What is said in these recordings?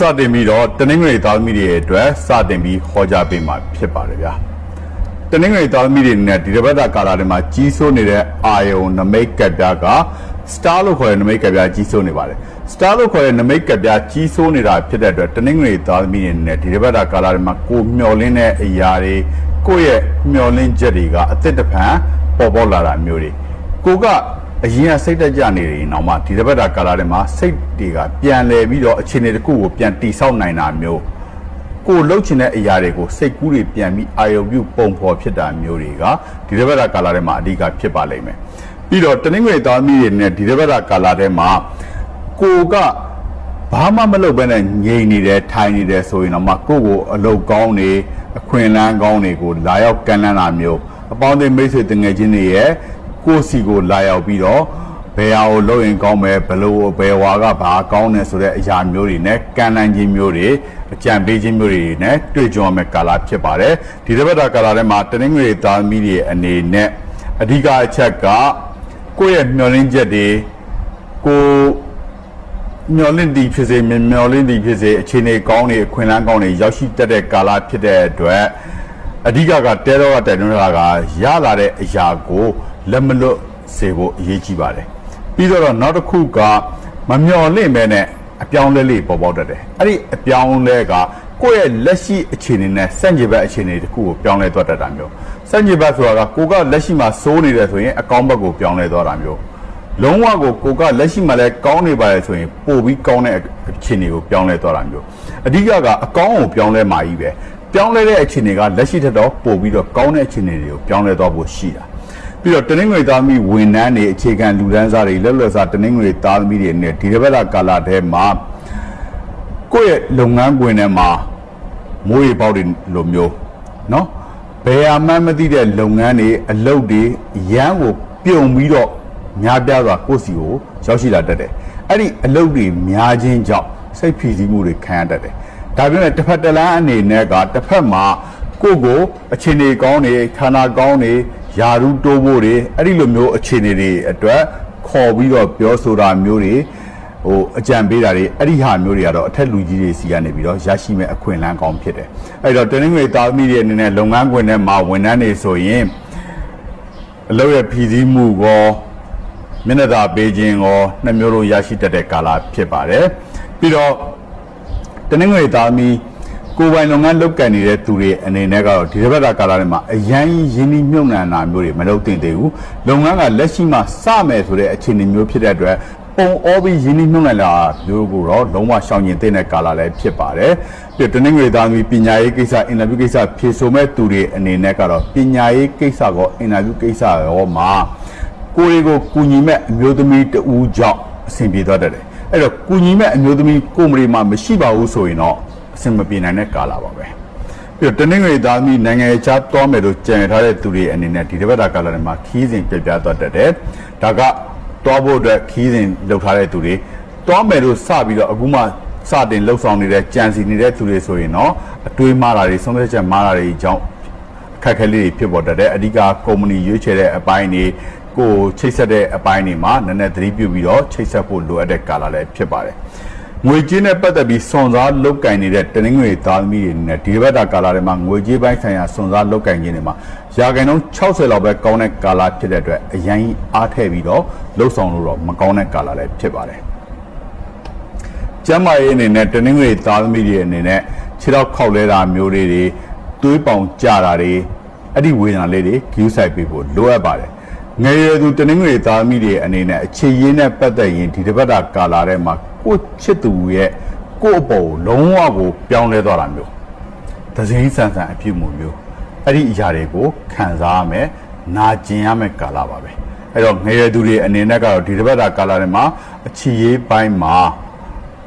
စတင်ပြီးတော့တနင်္ဂနွေသားသမီးတွေအတွက်စတင်ပြီးဟောကြားပေးမှာဖြစ်ပါတယ်ဗျာတနင်္ဂနွေသားသမီးတွေနဲ့ဒီတစ်ပတ်တာကာလာတွေမှာကြီးစိုးနေတဲ့အာယုံနမိတ်ကပ်ပြားက star လို့ခေါ်တဲ့နမိတ်ကပ်ပြားကြီးစိုးနေပါတယ် star လို့ခေါ်တဲ့နမိတ်ကပ်ပြားကြီးစိုးနေတာဖြစ်တဲ့အတွက်တနင်္ဂနွေသားသမီးတွေနဲ့ဒီတစ်ပတ်တာကာလာတွေမှာကိုမျော်လင့်တဲ့အရာတွေကိုယ့်ရဲ့မျော်လင့်ချက်တွေကအသစ်တစ်ဖန်ပေါ်ပေါ်လာတာမျိုးတွေကိုက အရင်ကစိတ်တက်ကြနေတယ်နောက်မှဒီတစ်ပတ်တာကာလာတွေမှာစိတ်တွေကပြန်လဲပြီးတော့အခြေအနေတစ်ခုကိုပြန်တိဆောက်နိုင်တာမျိုးကိုလှုပ်ချင်တဲ့အရာတွေကိုစိတ်ကူးတွေပြန်ပြီးအာယုံပြုပုံဖော်ဖြစ်တာမျိုးတွေကဒီတစ်ပတ်တာကာလာထဲမှာအဓိကဖြစ်ပါလိမ့်မယ်ပြီးတော့တနင်္ဂနွေသားသမီးတွေနဲ့ဒီတစ်ပတ်တာကာလာထဲမှာကိုကဘာမှမလုပ်ဘဲနဲ့ငြိမ်နေတယ်ထိုင်နေတယ်ဆိုရင်တော့မှကိုယ့်ကိုအလုတ်ကောင်းနေအခွင့်အလန်းကောင်းတွေကိုလာရောက်ကမ်းလှမ်းတာမျိုးအပေါင်းအသင်းမိတ်ဆွေတငယ်ချင်းတွေရဲ့ ကိုယ့်စီကိုလာရောက်ပြီးတော့ဘယ်ဟာကိုလုပ်ရင်ကောင်းမယ်ဘယ်လိုဘယ်ဝါကဘာကောင်းတယ်ဆိုတဲ့အရာမျိုးတွေနဲ့ကမ်းလှမ်းခြင်းမျိုးတွေအကြံပေးခြင်းမျိုးတွေနဲ့တွေ့ကြုံရမယ့်ကာလဖြစ်ပါတယ်ဒီတစ်ပတ်တာကာလထဲမှာတနင်္ဂနွေသားသမီးတွေအနေနဲ့အဓိကအချက်ကကိုယ့်ရဲ့မျှော်လင့်ချက်တွေကိုမျော်လင့်သည်ဖြစ်စေမမျော်လင့်သည်ဖြစ်စေအခြေအနေကောင်းတွေအခွင့်အလမ်းကောင်းတွေရောက်ရှိတတ်တဲ့ကာလဖြစ်တဲ့အတွက်အဓိကကတဲတော့ကတိုင်တွန်းတာကရလာတဲ့အရာကို လက်မလွတ်စေဖို့အရေးကြီးပါတယ်ပြီးတော့နောက်တစ်ခုကမမျော်လင့်ပဲနဲ့အပြောင်းလဲလေးပေါ်ပေါက်တတ်တယ်အဲ့ဒီအပြောင်းလဲကကိုယ့်ရဲ့လက်ရှိအခြေအနေနဲ့စန့်ကျင်ဘက်အခြေအနေတစ်ခုကိုပြောင်းလဲသွားတတ်တာမျိုးစန့်ကျင်ဘက်ဆိုတာကကိုကလက်ရှိမှာစိုးနေတယ်ဆိုရင်အကောင်းဘက်ကိုပြောင်းလဲသွားတာမျိုးလုံးဝကိုကိုကလက်ရှိမှလည်းကောင်းနေပါလေဆိုရင်ပို့ပြီးကောင်းတဲ့အခြေအနေကိုပြောင်းလဲသွားတာမျိုးအဓိကကအကောင်းကိုပြောင်းလဲမှာကြီးပဲပြောင်းလဲတဲ့အခြေအနေကလက်ရှိထက်တော့ပို့ပြီးတော့ကောင်းတဲ့အခြေအနေတွေကိုပြောင်းလဲသွားဖို့ရှိတာ ပြီးတော့တနင်္ဂနွေသားသမီးဝန်ထမ်းတွေအခြေခံလူဒန်းစားတွေလက်လွတ်စားတနင်္ဂနွေသားသမီးတွေနဲ့ဒီတစ်ပတ်တာကာလထဲမှာကိုယ့်ရဲ့လုပ်ငန်းခွင်ထဲမှာမိုးရေပေါက်တွေလိုမျိုးเนาะဘယ်အမှန်းမသိတဲ့လုပ်ငန်းတွေအလုပ်တွေရမ်းကိုပြုံပြီးတော့ များပြားစွာကိုယ့်စီကိုရောက်ရှိလာတတ်တယ်။အဲ့ဒီအလုပ်တွေများခြင်းကြောင့်စိတ်ဖိစီးမှုတွေခံရတတ်တယ်။ဒါပြင်မဲ့တစ်ဖက်တစ်လမ်းအနေနဲ့ကတစ်ဖက်မှာ ကိုယ့်ကိုအခြေအနေကောင်းနေခန္ဓာကောင်းနေယာရုတိုးဖို့တွေအဲ့ဒီလိုမျိုးအခြေအနေတွေအတွက်ခေါ်ပြီးတော့ပြောဆိုတာမျိုးတွေဟိုအကြံပေးတာတွေအဲ့ဒီဟာမျိုးတွေကတော့အထက်လူကြီးတွေစီကနေပြီးတော့ရရှိမဲ့အခွင့်အလမ်းကောင်းဖြစ်တယ်။အဲ့တော့တနင်္ဂနွေသားသမီးတွေအနေနဲ့လုပ်ငန်းခွင်ထဲမှာဝန်ထမ်းတွေဆိုရင်အလုပ်ရဲ့ဖိစီးမှုကောမျက်နှာသာပေးခြင်းရောနှစ်မျိုးလုံးရရှိတတ်တဲ့ကာလဖြစ်ပါတယ်ပြီးတော့တနင်္ဂနွေသားမီ ကိုယ်ပိုင်လုပ်ငန်းလုပ်ကင်နေတဲ့သူတွေအနေနဲ့ကတော့ဒီတစ်ပတ်တာကာလထဲမှာအရန်ရင်းနှီးမြှုပ်နှံတာမျိုးတွေမလုပ်သင့်သေးဘူးလုပ်ငန်းကလက်ရှိမှာစမယ်ဆိုတဲ့အခြေအနေမျိုးဖြစ်တဲ့အတွက်ပုံအောပြီးရင်းနှီးမြှုပ်နှံလာမျိုးကိုတော့လုံးဝရှောင်ကျဉ်တဲ့ကာလလည်းဖြစ်ပါတယ်ပြီးတော့တနင်္ဂနွေသားမီပညာရေးကိစ္စအင်တာဗျူးကိစ္စဖြေဆိုမဲ့သူတွေအနေနဲ့ကတော့ပညာရေးကိစ္စကောအင်တာဗျူးကိစ္စရောမှာကိုယ်တွေကိုကူညီမဲ့အမျိုးသမီးတဦးကြောင့်အဆင်ပြေသွားတတ်တယ်အဲ့တော့ကူညီမဲ့အမျိုးသမီးကိုယ်မရီမှာမရှိပါဘူးဆိုရင်တော့ အဆင်မပြေနိုင်တဲ့ကာလပါပဲပြီးတော့တနင်္ဂနွေသားသမီးနိုင်ငံခြားသွားမယ်လို့ကြံထားတဲ့သူတွေအနေနဲ့ဒီတစ်ပတ်တာကာလတွေမှာခီးစဉ်ပြပြသွားတတ်တယ်ဒါကသွားဖို့အတွက်ခီးစဉ်လုပ်ထားတဲ့သူတွေသွားမယ်လို့စပြီးတော့အခုမှစတင်လှုပ်ဆောင်နေတဲ့ကြံစီနေတဲ့သူတွေဆိုရင်တော့အတွေးမှားတာတွေဆုံးဖြတ်ချက်မှားတာတွေအကြောင်းခက်ခဲလေးတွေဖြစ်ပေါ်တတ်တယ်အဓိကကုမ္ပဏီရွေးချယ်တဲ့အပိုင်းတွေကိုချိတ်ဆက်တဲ့အပိုင်းတွေမှာနည်းနည်းသတိပြုပြီးတော့ချိတ်ဆက်ဖို့လိုအပ်တဲ့ကာလလည်းဖြစ်ပါတယ် ငွေကြေးနဲ့ပတ်သက်ပြီးစွန်စားလုတ်ကင်နေတဲ့တနင်္ဂနွေသားသမီးတွေနဲ့ဒီဘက်တာကာလတွေမှာငွေကြေးပိုင်းဆိုင်ရာစွန်စားလုတ်ကင်ခြင်းတွေမှာရာခိုင်နှုန်း60လောက်ပဲကောင်းတဲ့ကာလဖြစ်တဲ့အတွက်အရင်အားထည့်ပြီးတော့လှုပ်ဆောင်လို့တော့မကောင်းတဲ့ကာလလည်းဖြစ်ပါတယ်ကျမ်းမာရေးအနေနဲ့တနင်္ဂနွေသားသမီးတွေအနေနဲ့ခြေတော့ခောက်လဲတာမျိုးလေးတွေသွေးပေါင်ကြတာတွေအဲ့ဒီဝေဒနာလေးတွေဂယူးဆိုင်ပေးဖို့လိုအပ်ပါတယ် ငယ်ရွယ်သူတနင်္ဂနွေသားသမီးတွေအနေနဲ့အခြေရင်းနဲ့ပတ်သက်ရင်ဒီတစ်ပတ်တာကာလာထဲမှာကိုယ့်ချစ်သူရဲ့ကိုယ့်အပေါ်ကိုလုံးဝကိုပြောင်းလဲသွားတာမျိုးသစိမ်းဆန်ဆန်အပြုမှုမျိုးအဲ့ဒီအရာတွေကိုခံစားရမယ်နာကျင်ရမယ်ကာလပါပဲအဲ့တော့ငယ်ရွယ်သူတွေအနေနဲ့ကတော့ဒီတစ်ပတ်တာကာလာထဲမှာအခြေရေးပိုင်းမှာ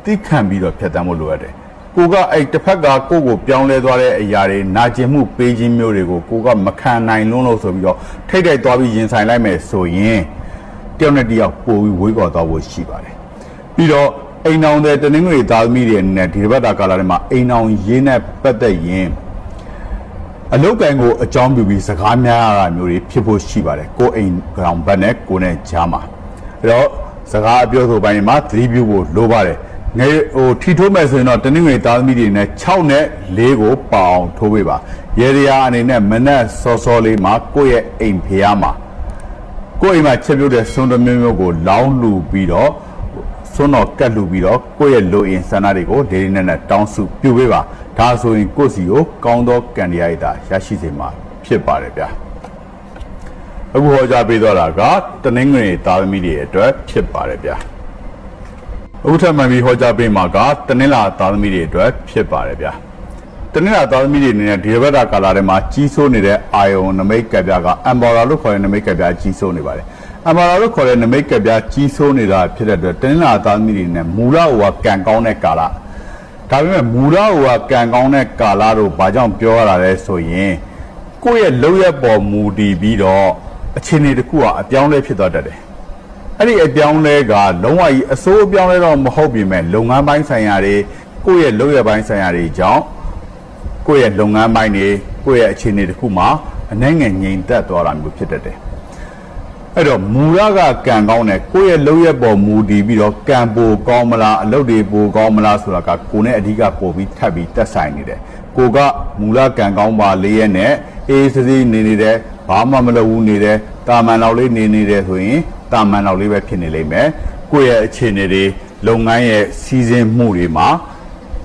သိခံပြီးတော့ဖြတ်တန်းဖို့လိုအပ်တယ်။ ကိုကအဲ့တစ်ဖက်ကကိုကိုပြောင်းလဲသွားတဲ့အရာတွေနာကျင်မှုပေးခြင်းမျိုးတွေကိုကိုကမခံနိုင်လွန်းလို့ဆိုပြီးတော့ထိတ်ထိတ်သွားပြီးရင်ဆိုင်လိုက်မယ်ဆိုရင်တယောက်နဲ့တယောက်ပို့ပြီးဝေးကွာသွားဖို့ရှိပါတယ်။ပြီးတော့အိမ်အောင်တဲ့တနင်္ဂနွေသားသမီးတွေနဲ့ဒီတစ်ပတ်တာကာလထဲမှာအိမ်အောင်ရေးနဲ့ပတ်သက်ရင်အလုတ်ကန်ကိုအကြောင်းပြုပြီးစကားများရတာမျိုးတွေဖြစ်ဖို့ရှိပါတယ်။ကိုယ်အိမ်ကောင်ဘက်နဲ့ကိုယ်နဲ့ကြားမှာအဲ့တော့စကားအပြောဆိုပိုင်းတွေမှာသတိပြုဖို့လိုပါတယ်။ ငယ်ဟိုထီထိုးမယ်ဆိုရင်တော့တနင်္ဂနွေသားသမီးတွေနဲ့6နဲ့4ကိုပအောင်ထိုးပေးပါရေရရာအနေနဲ့မနက်စောစောလေးမှာကိုယ့်ရဲ့အိမ်ဖျားမှာကိုယ့်အိမ်မှာချက်ပြုတ်တဲ့ဆွန်းတမျိုးမျိုးကိုလောင်းလူပြီးတော့ဆွန်းတော်ကတ်လူပြီးတော့ကိုယ့်ရဲ့လိုအင်ဆန္ဒတွေကိုဒေဒီနဲ့နဲ့တောင်းစုပြုပေးပါဒါဆိုရင်ကိုယ့်စီကိုကောင်းသောကံတရားရတာရရှိစေမှာဖြစ်ပါတယ်ဗျာအခုဟောကြားပေးတော့တာကတနင်္ဂနွေသားသမီးတွေအတွက်ဖြစ်ပါတယ်ဗျာ အခုထပ်မှန်ပြီးဟောကြားပေးမှာကတနင်္လာသားသမီးတွေအတွက်ဖြစ်ပါတယ်ဗျာတနင်္လာသားသမီးတွေအနေနဲ့ဒီဘက်တာကာလာထဲမှာကြီးစိုးနေတဲ့အာယုံနမိတ်ကပ်ပြားကအမ်ဘော်လာလို့ခေါ်တဲ့နမိတ်ကပ်ပြားကြီးစိုးနေပါတယ်အမ်ဘော်လာလို့ခေါ်တဲ့နမိတ်ကပ်ပြားကြီးစိုးနေတာဖြစ်တဲ့အတွက်တနင်္လာသားသမီးတွေနဲ့မူလဟိုကကံကောင်းတဲ့ကာလဒါပေမဲ့မူလဟိုကကံကောင်းတဲ့ကာလတို့ဘာကြောင့်ပြောရတာလဲဆိုရင်ကိုယ့်ရဲ့လုံရက်ပေါ်မူတည်ပြီးတော့အခြေအနေတစ်ခုကအပြောင်းလဲဖြစ်သွားတတ်တယ် အဲ့ဒီအပြောင်းလဲကလုံးဝကြီးအစိုးအပြောင်းလဲတော့မဟုတ်ပြီမဲ့လုပ်ငန်းပိုင်းဆိုင်ရာတွေကိုယ့်ရဲ့လုပ်ရပိုင်းဆိုင်ရာတွေကြောင့်ကိုယ့်ရဲ့လုပ်ငန်းပိုင်းတွေကိုယ့်ရဲ့အခြေအနေတစ်ခုမှာအနိုင်ငယ်ငြိမ်သက်သွားတာမျိုးဖြစ်တတ်တယ်။အဲ့တော့မူရကကံကောင်းတယ်ကိုယ့်ရဲ့လုပ်ရပေါ်မူတည်ပြီးတော့ကံပိုကောင်းမလားအလုပ်တွေပိုကောင်းမလားဆိုတာကကိုယ်နဲ့အဓိကပို့ပြီးထပ်ပြီးတက်ဆိုင်နေတယ်။ကိုကမူလကံကောင်းပါလေးရဲ့နဲ့အေးစစီနေနေတယ်ဘာမှမလုပ်ဘူးနေတယ်တာမန်လောက်လေးနေနေတယ်ဆိုရင် တာမန်လောက်လေးပဲဖြစ်နေလိမ့်မယ်ကိုယ့်ရဲ့အခြေအနေတွေလုပ်ငန်းရဲ့စီစဉ်မှုတွေမှာ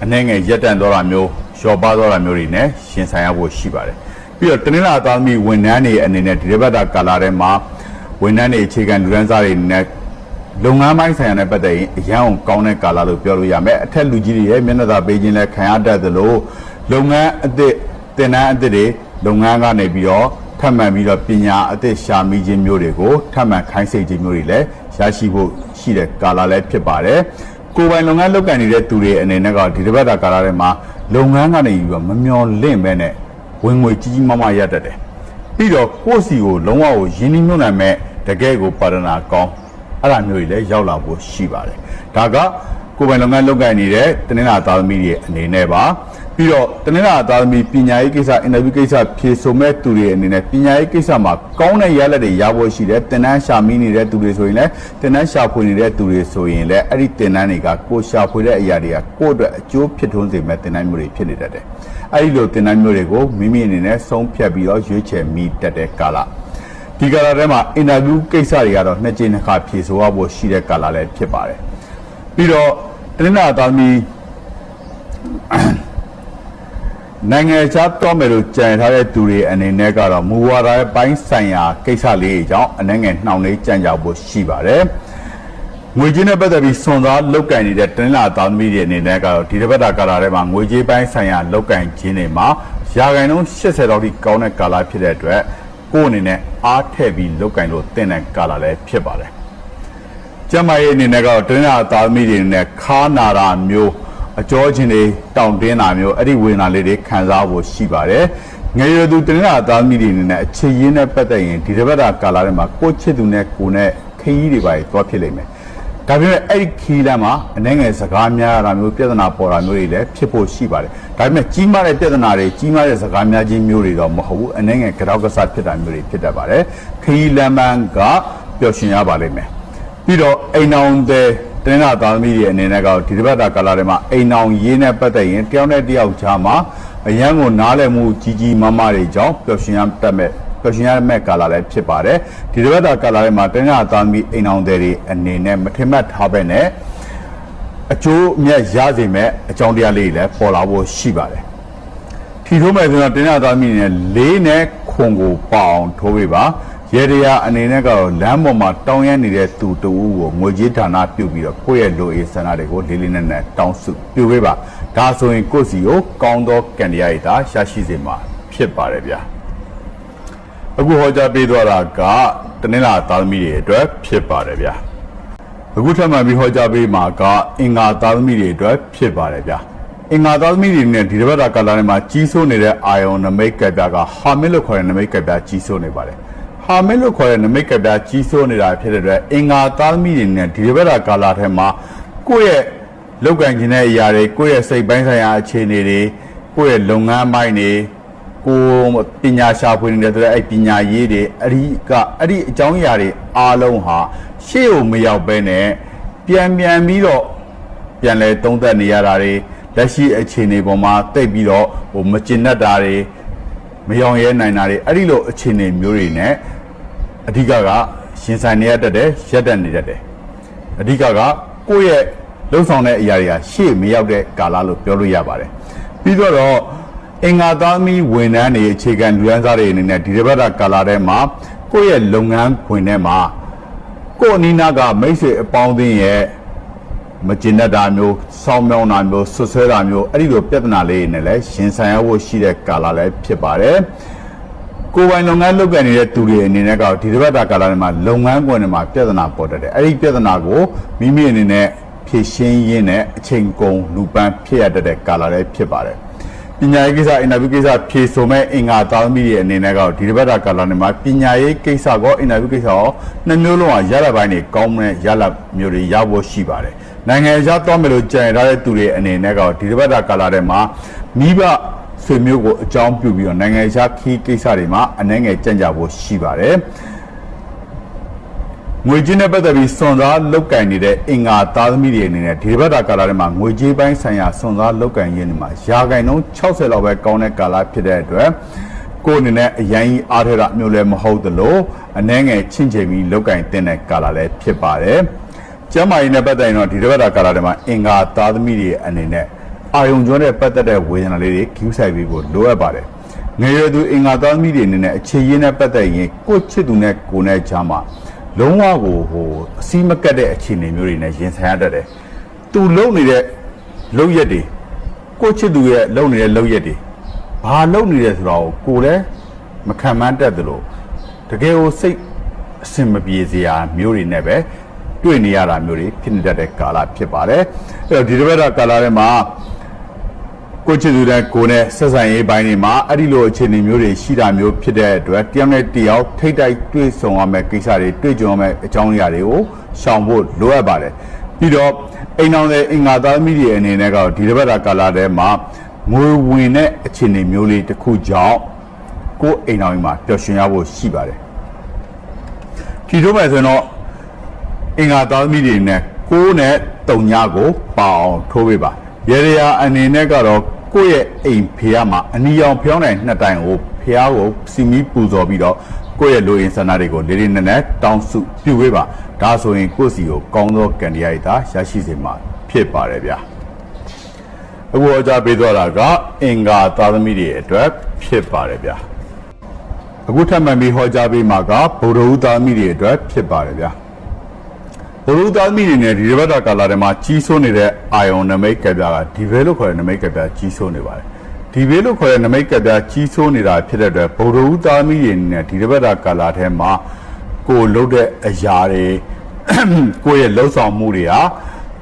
အနှဲငယ်ရက်တန့်တော့တာမျိုးလျော်ပါတော့တာမျိုးတွေနဲ့ရှင်ဆိုင်ရဖို့ရှိပါတယ်ပြီးတော့တနင်္လာသားသမီးဝန်ထမ်းတွေအနေနဲ့ဒီတစ်ပတ်တာကာလာထဲမှာဝန်ထမ်းတွေအခြေခံလူရန်စားတွေနဲ့လုပ်ငန်းပိုင်းဆိုင်ရာနဲ့ပတ်သက်ရင်အရန်အောင်ကောင်းတဲ့ကာလာလို့ပြောလို့ရမယ်အထက်လူကြီးတွေရဲ့မျက်နှာသာပေးခြင်းလည်းခံရတတ်သလိုလုပ်ငန်းအသစ်တင်နန်းအသစ်တွေလုပ်ငန်းကနေပြီးတော့ ထပ်မံပြီးတော့ပညာအသစ်ရှာမိခြင်းမျိုးတွေကိုထပ်မံခိုင်းစေခြင်းမျိုးတွေလည်းရရှိဖို့ရှိတဲ့ကာလလည်းဖြစ်ပါတယ်။ကိုယ်ပိုင်လုပ်ငန်းလုပ်ကိုင်နေတဲ့သူတွေအနေနဲ့ကဒီတစ်ပတ်တာကာလထဲမှာလုပ်ငန်းကနေပြီးတော့မမျော်လင့်ပဲနဲ့ဝင်ငွေကြီးကြီးမားမားရတတ်တယ်။ပြီးတော့ကိုယ့်စီကိုလုံးဝကိုရင်းနှီးမြှုပ်နှံမဲ့တကယ်ကိုပါရနာကောင်းအဲ့ဒါမျိုးတွေလည်းရောက်လာဖို့ရှိပါတယ်။ဒါကကိုယ်ပိုင်လုပ်ငန်းလုပ်ကိုင်နေတဲ့တနင်္လာသားသမီးတွေအနေနဲ့ပါ ပြီးတော့တနင်္လာသားသမီးပညာရေးကိစ္စအင်တာဗျူးကိစ္စဖြေဆိုမဲ့သူတွေအနေနဲ့ပညာရေးကိစ္စမှာကောင်းတဲ့ရလဒ်တွေရဖို့ရှိတယ်တင်နန်းရှာမိနေတဲ့သူတွေဆိုရင်လည်းတင်နန်းရှာဖွေနေတဲ့သူတွေဆိုရင်လည်းအဲ့ဒီတင်နန်းတွေကကိုယ်ရှာဖွေတဲ့အရာတွေကကိုယ့်အတွက်အကျိုးဖြစ်ထွန်းစေမဲ့တင်နန်းမျိုးတွေဖြစ်နေတတ်တယ်အဲ့ဒီလိုတင်နန်းမျိုးတွေကိုမိမိအနေနဲ့ဆုံးဖြတ်ပြီးတော့ရွေးချယ်မိတတ်တဲ့ကာလဒီကာလထဲမှာအင်တာဗျူးကိစ္စတွေကတော့နှစ်ကြိမ်နှစ်ခါဖြေဆိုရဖို့ရှိတဲ့ကာလလည်းဖြစ်ပါတယ်ပြီးတော့တနင်္လာသားသမီး နိုင်ငံခြားတော့မယ်လို့ကြံထားတဲ့သူတွေအနေနဲ့ကတော့မူဝါဒပိုင်းဆိုင်ရာကိစ္စလေးတွေကြောင့်အနှဲငယ်နှောင့်နှေးကြံ့ကြာဖို့ရှိပါတယ်ငွေကြေးနဲ့ပတ်သက်ပြီးစွန်စားလောက်ကင်နေတဲ့တနင်္လာသားသမီးတွေအနေနဲ့ကတော့ဒီတစ်ပတ်တာကာလထဲမှာငွေကြေးပိုင်းဆိုင်ရာလောက်ကင်ခြင်းတွေမှာရာခိုင်နှုန်း80လောက်ထိကောင်းတဲ့ကာလဖြစ်တဲ့အတွက်ကိုယ့်အနေနဲ့အားထည့်ပြီးလောက်ကင်လို့တင်တဲ့ကာလလည်းဖြစ်ပါတယ်ကျမရဲ့အနေနဲ့ကတော့တနင်္လာသားသမီးတွေအနေနဲ့ခါနာတာမျိုး အကျော်ချင်းတွေတောင့်တင်းတာမျိုးအဲ့ဒီဝေဒနာလေးတွေခံစားဖို့ရှိပါတယ်ငယ်ရွယ်သူတနင်္လာသားသမီးတွေအနေနဲ့အခြေရင်းနဲ့ပတ်သက်ရင်ဒီတစ်ပတ်တာကာလထဲမှာကိုယ့်ချစ်သူနဲ့ကိုယ်နဲ့ခရီးတွေပါသွားဖြစ်လိမ့်မယ်ဒါပေမဲ့အဲ့ဒီခီးလမ်းမှာအနေငယ်စကားများရတာမျိုးပြဿနာပေါ်တာမျိုးတွေလည်းဖြစ်ဖို့ရှိပါတယ်ဒါပေမဲ့ကြီးမားတဲ့ပြဿနာတွေကြီးမားတဲ့စကားများခြင်းမျိုးတွေတော့မဟုတ်ဘူးအနေငယ်ကြောက်ကစားဖြစ်တာမျိုးတွေဖြစ်တတ်ပါတယ်ခီးလမ်းမှန်ကပျော်ရွှင်ရပါလိမ့်မယ်ပြီးတော့အိမ်အောင်တဲ့ တင်းနာသားသမီးတွေအနေနဲ့ကဒီတစ်ပတ်တာကာလထဲမှာအိမ်အောင်ရေးနဲ့ပတ်သက်ရင်တယောက်နဲ့တယောက်ကြားမှာအရန်ကိုနားလည်မှုကြီးကြီးမားမားတွေကြောင့်ပျော်ရွှင်ရတတ်မဲ့ပျော်ရွှင်ရမဲ့ကာလလည်းဖြစ်ပါတယ်ဒီတစ်ပတ်တာကာလထဲမှာတင်းနာသားသမီးအိမ်အောင်တဲ့တွေအနေနဲ့မထင်မှတ်ထားပဲနဲ့အကျိုးအမြတ်ရစေမဲ့အကြောင်းတရားလေးတွေလည်းပေါ်လာဖို့ရှိပါတယ်ထီထိုးမယ်ဆိုတော့တင်းရသားမိနေလေးနဲ့ခွန်ကိုပအောင်ထိုးပေးပါ ရေတရာအနေနဲ့ကတော့လမ်းပေါ်မှာတောင်းရမ်းနေတဲ့သူတူဦးကိုငွေကြေးဌာနပြုတ်ပြီးတော့ကိုယ့်ရဲ့လိုအေးဆန္ဒတွေကိုလေးလေးနက်နက်တောင်းစုပြုတ်ပေးပါဒါဆိုရင်ကိုယ့်စီကိုကောင်းသောကံတရားရည်သာရရှိစေမှာဖြစ်ပါတယ်ဗျာအခုဟောကြားပေးသွားတာကတနင်္လာသားသမီးတွေအတွက်ဖြစ်ပါတယ်ဗျာအခုထပ်မံပြီးဟောကြားပေးမှာကအင်္ဂါသားသမီးတွေအတွက်ဖြစ်ပါတယ်ဗျာအင်္ဂါသားသမီးတွေနဲ့ဒီတစ်ပတ်တာကာလထဲမှာကြီးစိုးနေတဲ့အာယုံနမိတ်ကပ်ပြားကဟာမစ်လို့ခေါ်တဲ့နမိတ်ကပ်ပြားကြီးစိုးနေပါတယ် ဟာမစ်လို့ခေါ်တဲ့နမိတ်ကပ်ပြားကြီးစိုးနေတာဖြစ်တဲ့အတွက်အင်္ဂါသားသမီးတွေနဲ့ဒီတစ်ပတ်တာကာလထဲမှာကိုယ့်ရဲ့လောက်ကန်ခြင်းတဲ့အရာတွေကိုယ့်ရဲ့စိတ်ပိုင်းဆိုင်ရာအခြေအနေတွေကိုယ့်ရဲ့လုပ်ငန်းပိုင်းတွေကိုပညာရှာဖွေနေတဲ့တဲ့အဲ့ပညာရေးတွေအဲ့ဒီကအဲ့ဒီအကြောင်းအရာတွေအားလုံးဟာရှေ့ကိုမရောက်ဘဲနဲ့ပြန်ပြန်ပြီးတော့ပြန်လဲသုံးသပ်နေရတာတွေလက်ရှိအခြေအနေပေါ်မှာတိတ်ပြီးတော့ဟိုမကျင်တတ်တာတွေ မယောင်ရဲနိုင်တာတွေအဲ့ဒီလိုအခြေအနေမျိုးတွေနဲ့အဓိကကရှင်ဆိုင်နေရတတ်တယ်ရက်တက်နေတတ်တယ်အဓိကကကိုယ့်ရဲ့လှုပ်ဆောင်တဲ့အရာတွေကရှေ့မရောက်တဲ့ကာလလို့ပြောလို့ရပါတယ်ပြီးတော့တော့အင်္ဂါသားမီဝန်ထမ်းတွေအခြေခံလူရန်စားတွေအနေနဲ့ဒီတစ်ပတ်တာကာလထဲမှာကိုယ့်ရဲ့လုပ်ငန်းခွင်ထဲမှာကိုယ်အနီးနားကမိတ်ဆွေအပေါင်းအသင်းရဲ့ မကျင်တတ်တာမျိုးစောင်းမြောင်းတာမျိုးဆွဆွဲတာမျိုးအဲ့ဒီလိုပြဿနာလေးတွေနဲ့လည်းရှင်ဆိုင်ရဖို့ရှိတဲ့ကာလလည်းဖြစ်ပါတယ်ကိုယ်ပိုင်လုပ်ငန်းလုပ်ကိုင်နေတဲ့သူတွေအနေနဲ့ကဒီတစ်ပတ်တာကာလတွေမှာလုပ်ငန်းခွင်တွေမှာပြဿနာပေါ်တတ်တယ်အဲ့ဒီပြဿနာကိုမိမိအနေနဲ့ဖြေရှင်းရင်းနဲ့အချိန်ကုန်လူပန်းဖြစ်ရတတ်တဲ့ကာလလည်းဖြစ်ပါတယ်ပညာရေးကိစ္စအင်တာဗျူးကိစ္စဖြေဆိုမဲ့အင်္ဂါသားသမီးတွေအနေနဲ့ကတော့ဒီတစ်ပတ်တာကာလတွေမှာပညာရေးကိစ္စကောအင်တာဗျူးကိစ္စရောနှစ်မျိုးလုံးကရလပိုင်းတွေကောင်းမဲ့ရလမျိုးတွေရဖို့ရှိပါတယ် နိုင်ငံခြားသွားမယ်လို့ကြံရထားတဲ့သူတွေအနေနဲ့ကတော့ဒီတစ်ပတ်တာကာလတွေမှာမိဘဆွေမျိုးကိုအကြောင်းပြုပြီးတော့နိုင်ငံခြားခီးကိစ္စတွေမှာအနှဲငယ်ကြံ့ကြဖို့ရှိပါတယ်ငွေကြေးနဲ့ပတ်သက်ပြီးစွန်စားလောက်ကင်နေတဲ့အင်္ဂါသားသမီးတွေအနေနဲ့ဒီဘက်တာကာလထဲမှာငွေကြေးပိုင်းဆိုင်ရာစွန်စားလောက်ကင်ရင်းတွေမှာရာဂိုင်နှုန်း60လောက်ပဲကောင်းတဲ့ကာလဖြစ်တဲ့အတွက်ကိုယ်အနေနဲ့အရင်ကြီးအားထတာမျိုးလည်းမဟုတ်သလိုအနှဲငယ်ချင့်ချိန်ပြီးလောက်ကင်တင်တဲ့ကာလလည်းဖြစ်ပါတယ်။ ကျမ်းမာရေးနဲ့ပတ်သက်ရင်တော့ဒီဘက်တာကာလထဲမှာအင်္ဂါသားသမီးတွေအနေနဲ့အာယုံကျော်နဲ့ပတ်သက်တဲ့ဝေဒနာလေးတွေကျူးဆိုင်ပြီးကိုလိုအပ်ပါတယ်။ငယ်ရွယ်သူအင်္ဂါသားသမီးတွေအနေနဲ့အခြေရင်းနဲ့ပတ်သက်ရင်ကိုယ့်ချစ်သူနဲ့ကိုယ်နဲ့ကြားမှာလုံးဝကိုဟိုအစီးမကတ်တဲ့အခြေအနေမျိုးတွေနဲ့ရင်ဆိုင်ရတတ်တယ်။သူလုံနေတဲ့လုံရက်တွေကိုယ့်ချစ်သူရဲ့လုံနေတဲ့လုံရက်တွေဘာလုံနေတယ်ဆိုတော့ကိုယ်လည်းမခံမန်းတတ်သလိုတကယ်ကိုစိတ်အစင်မပြေစရာမျိုးတွေနဲ့ပဲ တွေ့နေရတာမျိုးတွေဖြစ်နေတတ်တဲ့ကာလဖြစ်ပါတယ်။အဲ့တော့ဒီတစ်ပတ်တာကာလထဲမှာကိုချစ်သူတဲ့ကိုနဲ့ဆက်ဆံရေးပိုင်းတွေမှာအဲ့ဒီလိုအခြေအနေမျိုးတွေရှိတာမျိုးဖြစ်တဲ့အတွက်တယောက်နဲ့တယောက်ထိတ်တိုက်တွေ့ဆုံရမယ့်ကိစ္စတွေတွေ့ကြုံရမယ့်အကြောင်းအရာတွေကိုရှောင်ဖို့လိုအပ်ပါတယ်ပြီးတော့အိမ်အောင်တဲ့အင်္ဂါသားသမီးတွေအနေနဲ့ကတော့ဒီတစ်ပတ်တာကာလထဲမှာငွေဝင်တဲ့အခြေအနေမျိုးလေးတစ်ခုကြောင့်ကိုယ်အိမ်အောင်ကြီးမှာပျော်ရွှင်ရဖို့ရှိပါတယ်ဒီတို့မဲ့ဆိုရင်တော့ အင်္ဂါသားသမီးတွေနဲ့ကိုးနဲ့တုံညာကိုပါအောင်ထိုးပေးပါရေရရာအနေနဲ့ကတော့ကိုယ့်ရဲ့အိမ်ဖေးရမှာအနီရောင်ဖျောင်းတဲ့နှစ်တိုင်ကိုဖျားကိုစီမီပူဇော်ပြီးတော့ကိုယ့်ရဲ့လူရင်းဆန္ဒတွေကိုလေးလေးနက်နက်တောင်းစုပြုပေးပါဒါဆိုရင်ကိုယ့်စီကိုကောင်းသောကံတရားရတာရရှိစေမှာဖြစ်ပါတယ်ဗျာအခုအကြပေးသွားတာကအင်္ဂါသားသမီးတွေအတွက်ဖြစ်ပါတယ်ဗျာအခုထပ်မံပြီးဟောကြားပေးမှာကဗုဒ္ဓဦးသားသမီးတွေအတွက်ဖြစ်ပါတယ်ဗျာ ဘလူသားမိတွေနဲ့ဒီရဘတာကာလာထဲမှာကြီးစိုးနေတဲ့အာယုံနမိတ်ကပြားကဒီဘဲလို့ခေါ်တဲ့နမိတ်ကပြားကြီးစိုးနေပါတယ်ဒီဘဲလို့ခေါ်တဲ့နမိတ်ကပြားကြီးစိုးနေတာဖြစ်တဲ့အတွက်ဘလူသားမိတွေနဲ့ဒီရဘတာကာလာထဲမှာကိုလှုပ်တဲ့အရာတွေကိုယ့်ရဲ့လှုပ်ဆောင်မှုတွေဟာ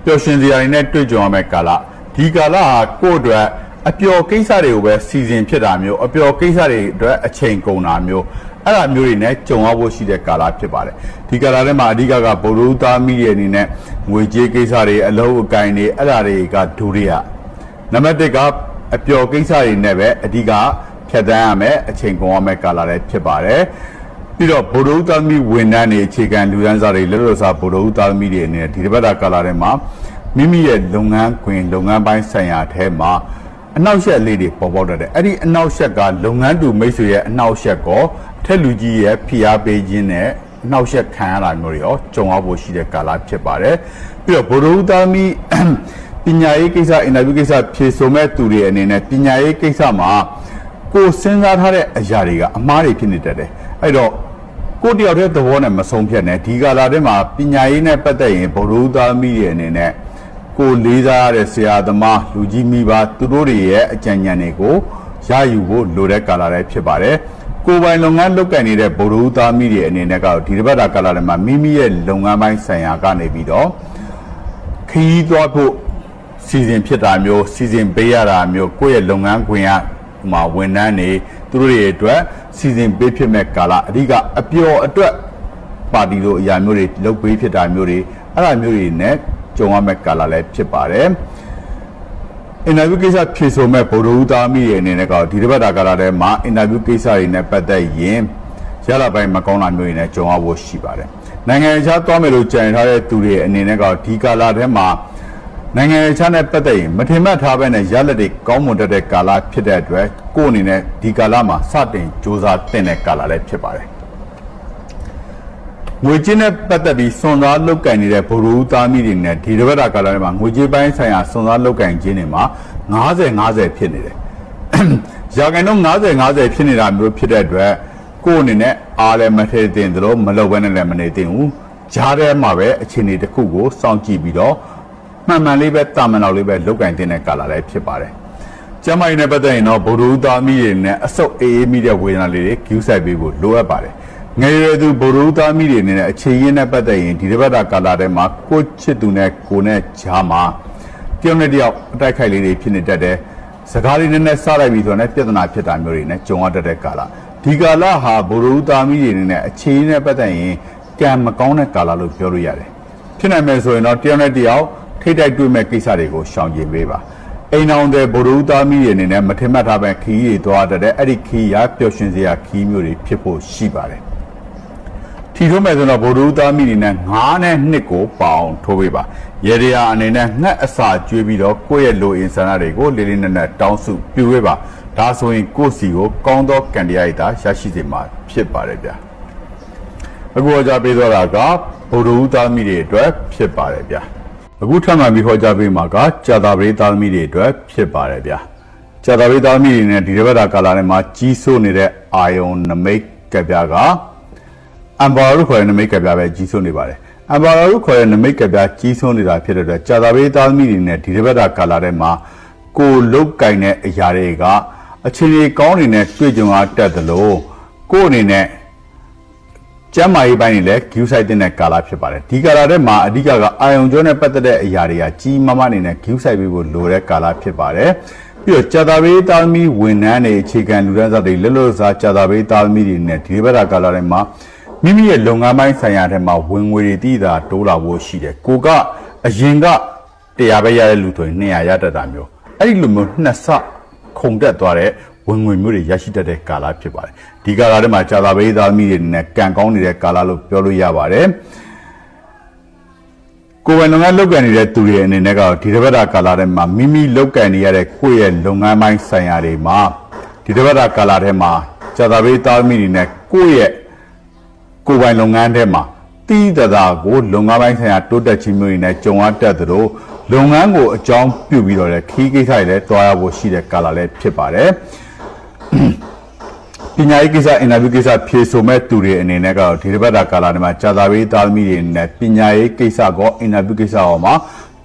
ပျော်ရွှင်စရာတွေနဲ့တွေ့ကြုံရမယ့်ကာလဒီကာလဟာကိုယ့်အတွက်အပျော်ကိစ္စတွေကိုပဲစီစဉ်ဖြစ်တာမျိုးအပျော်ကိစ္စတွေအတွက်အချိန်ကုန်တာမျိုး အဲ့ဒါမျိုးတွေနဲ့ကြုံရဖို့ရှိတဲ့ကာလဖြစ်ပါတယ်ဒီကာလထဲမှာအဓိကကဗုဒ္ဓသားမိရဲ့အနေနဲ့ငွေကြေးကိစ္စတွေအလုံးအကိုင်းတွေအဲ့ဒါတွေကဒုတိယနံပါတ်1ကအပျော်ကိစ္စတွေနဲ့ပဲအဓိကဖြတ်တန်းရမယ်အချိန်ကုန်ရမယ်ကာလလည်းဖြစ်ပါတယ်ပြီးတော့ဗုဒ္ဓဦးသားသမီးဝန်ထမ်းတွေအခြေခံလူရန်စားတွေလက်လွတ်စားဗုဒ္ဓဦးသားသမီးတွေအနေနဲ့ဒီတစ်ပတ်တာကာလထဲမှာမိမိရဲ့လုပ်ငန်းခွင်လုပ်ငန်းပိုင်းဆိုင်ရာထဲမှာအနောက်ရှက်လေးတွေပေါ်ပေါက်တတ်တယ်အဲ့ဒီအနောက်ရှက်ကလုပ်ငန်းတူမိတ်ဆွေရဲ့အနောက်ရှက်ကောအ ထက်လူကြီးရဲ့ဖိအားပေးခြင်းနဲ့အနောက်ရှက်ခံရတာမျိုးတွေရောကြုံရဖို့ရှိတဲ့ကာလဖြစ်ပါတယ်ပြီးတော့ဗုဒ္ဓဦးသားသမီးပညာရေးကိစ္စအင်တာဗျူးကိစ္စဖြေဆိုမဲ့သူတွေအနေနဲ့ပညာရေးကိစ္စမှာကိုယ်စဉ်းစားထားတဲ့အရာတွေကအမှားတွေဖြစ်နေတတ်တယ်အဲ့တော့ကိုယ်တယောက်တည်းသဘောနဲ့မဆုံးဖြတ်နဲ့ဒီကာလာထဲမှာပညာရေးနဲ့ပတ်သက်ရင်ဘရုသားမိရဲ့အနေနဲ့ကိုယ်လေးစားရတဲ့ဆရာသမားလူကြီးမိဘသူတို့တွေရဲ့အကြံဉာဏ်တွေကိုရယူဖို့လိုတဲ့ကာလာလည်းဖြစ်ပါတယ် ကိုယ်ပိုင်လုပ်ငန်းလုပ်ကိုင်နေတဲ့ဘရုသားမိရဲ့အနေနဲ့ကတော့ဒီတစ်ပတ်တာကာလာထဲမှာမိမိရဲ့လုပ်ငန်းပိုင်းဆိုင်ရာကနေပြီးတော့ခရီးသွားဖို့စီစဉ်ဖြစ်တာမျိုးစီစဉ်ပေးရတာမျိုးကိုယ့်ရဲ့လုပ်ငန်းခွင်ကမှာဝန်ထမ်းတွေသူတို့တွေအတွက်စီစဉ်ပေးဖြစ်မဲ့ကာလအဓိကအပျော်အတွက်ပါတီတို့အရာမျိုးတွေလုပ်ပေးဖြစ်တာမျိုးတွေအဲ့ဒါမျိုးတွေနဲ့ကြုံရမဲ့ကာလလည်းဖြစ်ပါတယ် အင်တာဗျူးကိစ္စဖြေဆိုမဲ့ဗုဒ္ဓဦးသားမိရဲ့အနေနဲ့ကဒီတစ်ပတ်တာကာလထဲမှာအင်တာဗျူးကိစ္စတွေနဲ့ပတ်သက်ရင်ရလာပိုင်းမကောင်းတာမျိုးတွေနဲ့ကြုံရဖို့ရှိပါတယ်နိုင်ငံခြားသွားမယ်လို့ကြံထားတဲ့သူတွေအနေနဲ့ကဒီကာလထဲမှာနိုင်ငံခြားနဲ့ပတ်သက်ရင်မထင်မှတ်ထားဘဲနဲ့ရလက်တွေကောင်းမွန်တတ်တဲ့ကာလဖြစ်တဲ့အတွက်ကိုယ့်အနေနဲ့ဒီကာလမှာစတင်စူးစမ်းတင်တဲ့ကာလလည်းဖြစ်ပါတယ် ငွေကြေးနဲ့ပတ်သက်ပြီးစွန်စားလုတ်ကင်နေတဲ့ဗိုလ်ရူသားမိတွေနဲ့ဒီတစ်ပတ်တာကာလတွေမှာငွေကြေးပိုင်းဆိုင်ရာစွန်စားလုတ်ကင်ခြင်းတွေမှာ90 90ဖြစ်နေတယ်ရာခိုင်နှုန်း90 90ဖြစ်နေတာမျိုးဖြစ်တဲ့အတွက်ကိုယ့်အနေနဲ့အားလည်းမထည့်တင်သလိုမလုပ်ဘဲနဲ့လည်းမနေသင့်ဘူးကြားထဲမှာပဲအခြေအနေတစ်ခုကိုစောင့်ကြည့်ပြီးတော့မှန်မှန်လေးပဲတာမန်တော်လေးပဲလုတ်ကင်တင်တဲ့ကာလလည်းဖြစ်ပါတယ်ကျမ်းမာရေးနဲ့ပတ်သက်ရင်တော့ဗိုလ်ရူသားမိတွေနဲ့အဆုတ်အေးအေးမိတဲ့ဝေဒနာလေးတွေကျူးဆိုင်ပေးဖို့လိုအပ်ပါတယ် ငယ်ရွယ်သူဗိုလ်ရူသားမိတွေအနေနဲ့အခြေရင်းနဲ့ပတ်သက်ရင်ဒီတစ်ပတ်တာကာလထဲမှာကိုယ့်ချစ်သူနဲ့ကိုယ်နဲ့ကြားမှာတယောက်နဲ့တယောက်အတိုက်ခိုက်လေးတွေဖြစ်နေတတ်တယ်စကားလေးနည်းနည်းစလိုက်ပြီဆိုတော့လည်းပြဿနာဖြစ်တာမျိုးတွေနဲ့ကြုံရတတ်တဲ့ကာလဒီကာလဟာဘိုလ်ရူသားမီးတွေနဲ့အခြေအနေနဲ့ပတ်သက်ရင်ကံမကောင်းတဲ့ကာလလို့ပြောလို့ရတယ်ဖြစ်နိုင်မယ်ဆိုရင်တော့တယောက်နဲ့တယောက်ထိတ်တိုက်တွေ့မဲ့ကိစ္စတွေကိုရှောင်ကျဉ်ပေးပါအိမ်အောင်တဲ့ဘိုလ်ရူသားမီးတွေအနေနဲ့မထင်မှတ်ထားပဲခီးတွေသွားတတ်တဲ့အဲ့ဒီခီးရပျော်ရွှင်စရာခီးမျိုးတွေဖြစ်ဖို့ရှိပါတယ် ထီထိုးမယ်ဆိုတော့ဗိုလ်ရူသားမိနေနဲ့9နဲ့2ကိုပေါအောင်ထိုးပေးပါရေရရာအနေနဲ့ငှက်အစာကျွေးပြီးတော့ကိုယ့်ရဲ့လိုအင်ဆန္ဒတွေကိုလေးလေးနက်နက်တောင်းစုပြုပေးပါဒါဆိုရင်ကိုယ့်စီကိုကောင်းသောကံတရားရည်သာရရှိစေမှာဖြစ်ပါတယ်ဗျာအခုဟောကြားပေးတော့တာကဗိုလ်ရူသားမိတွေအတွက်ဖြစ်ပါတယ်ဗျာအခုထပ်မံပြီးဟောကြားပေးမှာကကြာတာပရိသားမိတွေအတွက်ဖြစ်ပါတယ်ဗျာကြာတာပရိသားမိတွေနဲ့ဒီတစ်ပတ်တာကာလထဲမှာကြီးစိုးနေတဲ့အာယုံနမိတ်ကပြားက အမ်ဘာရုခေါ်တဲ့နမိတ်ကပြပဲကြီးစိုးနေပါတယ်အမ်ဘာရုခေါ်တဲ့နမိတ်ကပြကြီးစိုးနေတာဖြစ်တဲ့အတွက်ကြာသာပေးသားသမီးတွေနဲ့ဒီတစ်ပတ်တာကာလာထဲမှာကိုလုတ်ကင်တဲ့အရာတွေကအခြေအနေကောင်းနေနဲ့တွေ့ကြုံရတတ်သလိုကိုယ့်အနေနဲ့ကျမ်းမာရေးပိုင်းတွေလည်း queue site တဲ့ကာလာဖြစ်ပါတယ်ဒီကာလာထဲမှာအဓိကကအာယုံကျော်နဲ့ပတ်သက်တဲ့အရာတွေကကြီးမားမားအနေနဲ့ queue site ပေးဖို့လိုတဲ့ကာလာဖြစ်ပါတယ်ပြီးတော့ကြာသာပေးသားသမီးဝန်ထမ်းတွေအခြေခံလူတန်းစားတွေလွတ်လွတ်စားကြာသာပေးသားသမီးတွေနဲ့ဒီဘက်ကကာလာထဲမှာ မိမိရဲ့လုပ်ငန်းပိုင်းဆိုင်ရာထဲမှာဝင်ငွေတွေတည်တာတိုးလာဖို့ရှိတယ်ကိုကအရင်ကတရားပဲရတဲ့လူဆိုရင်200ရတတ်တာမျိုးအဲ့ဒီလိုမျိုးနှစ်ဆခုန်တက်သွားတဲ့ဝင်ငွေမျိုးတွေရရှိတတ်တဲ့ကာလဖြစ်ပါတယ်ဒီကာလထဲမှာကြာသာပေးသားသမီးတွေနဲ့ကံကောင်းနေတဲ့ကာလလို့ပြောလို့ရပါတယ်ကိုယ်ပိုင်လုပ်ငန်းလုပ်ကိုင်နေတဲ့သူတွေအနေနဲ့ကတော့ဒီတစ်ပတ်တာကာလထဲမှာမိမိလုပ်ကိုင်နေရတဲ့ကိုယ့်ရဲ့လုပ်ငန်းပိုင်းဆိုင်ရာတွေမှာဒီတစ်ပတ်တာကာလထဲမှာကြာသာပေးသားသမီးတွေနဲ့ကိုယ့်ရဲ့ ကိုယ်ပိုင်လုပ်ငန်းထဲမှာတီးတသာကိုလုပ်ငန်းပိုင်းဆိုင်ရာတိုးတက်ခြင်းမျိုးတွေနဲ့ကြုံရတတ်သလိုလုပ်ငန်းကိုအကြောင်းပြုပြီးတော့လည်းခီးကိစ္စတွေလည်းတွားရဖို့ရှိတဲ့ကာလလည်းဖြစ်ပါတယ်ပညာရေးကိစ္စအင်တာဗျူးကိစ္စဖြေဆိုမဲ့သူတွေအနေနဲ့ကတော့ဒီတစ်ပတ်တာကာလတွေမှာကြာသာပေးသားသမီးတွေနဲ့ပညာရေးကိစ္စကောအင်တာဗျူးကိစ္စရောမှာ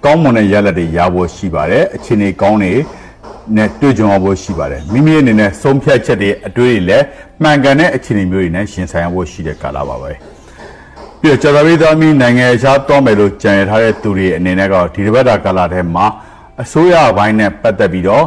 ကောင်းမွန်တဲ့ရလဒ်တွေရဖို့ရှိပါတယ်အခြေအနေကောင်းတွေ နဲ့တွေ့ကြုံရဖို့ရှိပါတယ်မိမိအနေနဲ့ဆုံးဖြတ်ချက်တွေအတွေ့အကြုံလည်းမှန်ကန်တဲ့အခြေအနေမျိုးတွေနဲ့ရှင်ဆိုင်ရဖို့ရှိတဲ့ကာလပါပဲပြီးတော့ကြာသာပေးသားသမီးနိုင်ငံခြားတော့မယ်လို့ကြံရထားတဲ့သူတွေအနေနဲ့ကတော့ဒီတစ်ပတ်တာကာလထဲမှာအစိုးရဘိုင်းနဲ့ပတ်သက်ပြီးတော့